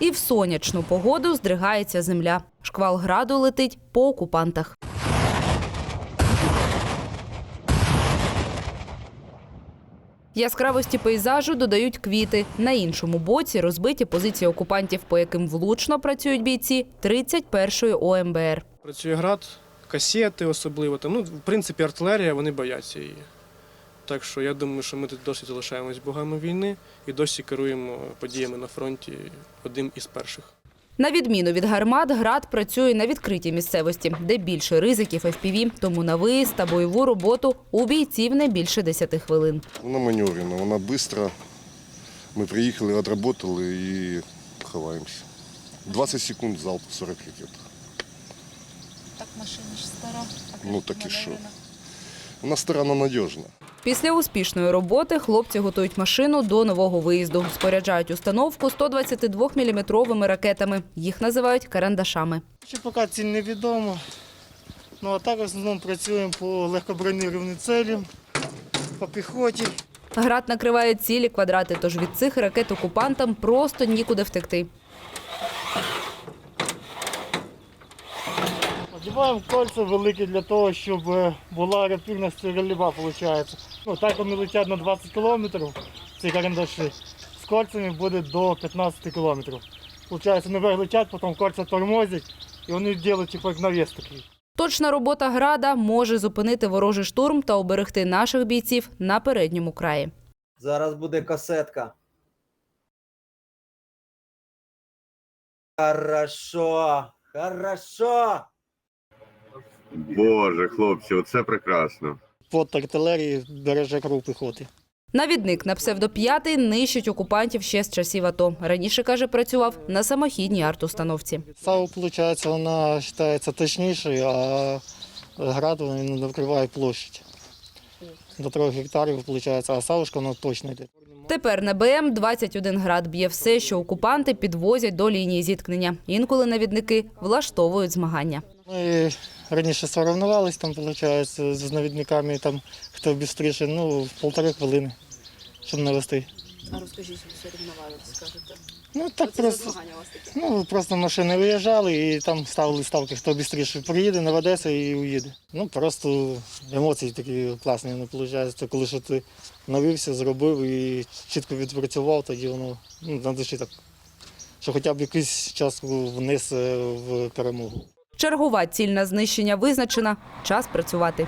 І в сонячну погоду здригається земля. Шквал граду летить по окупантах. Яскравості пейзажу додають квіти. На іншому боці розбиті позиції окупантів, по яким влучно працюють бійці 31-ї ОМБР. Працює град, касети особливо. Там, ну, в принципі, артилерія, вони бояться її. Так що я думаю, що ми тут досі залишаємось богами війни і досі керуємо подіями на фронті одним із перших. На відміну від гармат, град працює на відкритій місцевості, де більше ризиків FPV, тому на виїзд та бойову роботу у бійців не більше 10 хвилин. Вона маневрена, вона швидка. Ми приїхали, відработали і ховаємося. 20 секунд залп 40 ракет. Так машина ж стара. Ну так і що? Вона стара, але надіжна. Після успішної роботи хлопці готують машину до нового виїзду. Споряджають установку 122-мм ракетами. Їх називають карандашами. Ще поки ціль невідомо. Ну а так в основному працюємо по легкобронірованим целям, по піхоті. Град накриває цілі квадрати, тож від цих ракет окупантам просто нікуди втекти. Одіваємо кольця великі для того, щоб е, була репірність рельєфа, виходить. Ну, так вони летять на 20 кілометрів, ці карандаші. З кольцями буде до 15 кілометрів. Получається, наверх летять, потім кольця тормозять, і вони роблять типу, як навіс такий. Точна робота града може зупинити ворожий штурм та оберегти наших бійців на передньому краї. Зараз буде касетка. Хорошо, хорошо. Боже, хлопці, оце прекрасно. Под артилерії береже кров піхоти. Навідник на псевдоп'ятий нищить окупантів ще з часів АТО. Раніше, каже, працював на самохідній арт-установці. САУ, виходить, вона вважається точнішою, а град він накриває площадь. До трьох гектарів, виходить, а саушка вона точно йде. Тепер на БМ 21 град б'є все, що окупанти підвозять до лінії зіткнення. Інколи навідники влаштовують змагання. Ми раніше соревнувалися, там, виходить, з навідниками, там, хто швидше, ну, в полтори хвилини, щоб навести. А розкажіть, що соревнували, скажете. Ну, так просто, ну, просто машини виїжджали і там ставили ставки, хто швидше приїде, наведеться і уїде. Ну, просто емоції такі класні, ну, виходить, коли що ти навівся, зробив і чітко відпрацював, тоді воно ну, на душі так, що хоча б якийсь час вниз е, в перемогу. Чергова ціль на знищення визначена. Час працювати.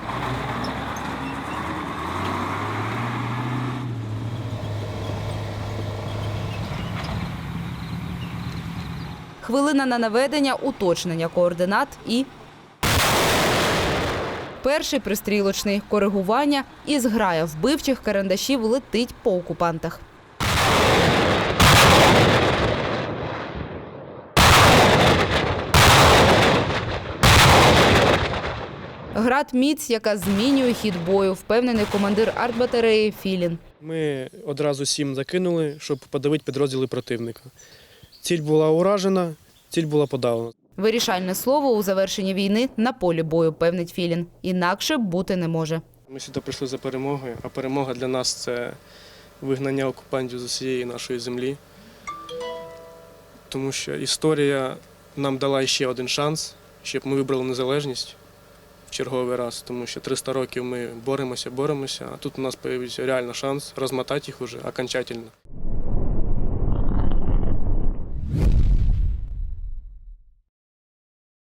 Хвилина на наведення, уточнення координат і перший пристрілочний коригування і зграя вбивчих карандашів летить по окупантах. Град міць, яка змінює хід бою, впевнений командир артбатареї Філін. Ми одразу сім закинули, щоб подавити підрозділи противника. Ціль була уражена, ціль була подавлена. Вирішальне слово у завершенні війни на полі бою, певнить Філін. Інакше бути не може. Ми сюди прийшли за перемогою, а перемога для нас це вигнання окупантів з усієї нашої землі. Тому що історія нам дала ще один шанс, щоб ми вибрали незалежність черговий раз. Тому що 300 років ми боремося, боремося, а тут у нас з'явився реально шанс розмотати їх уже окончательно.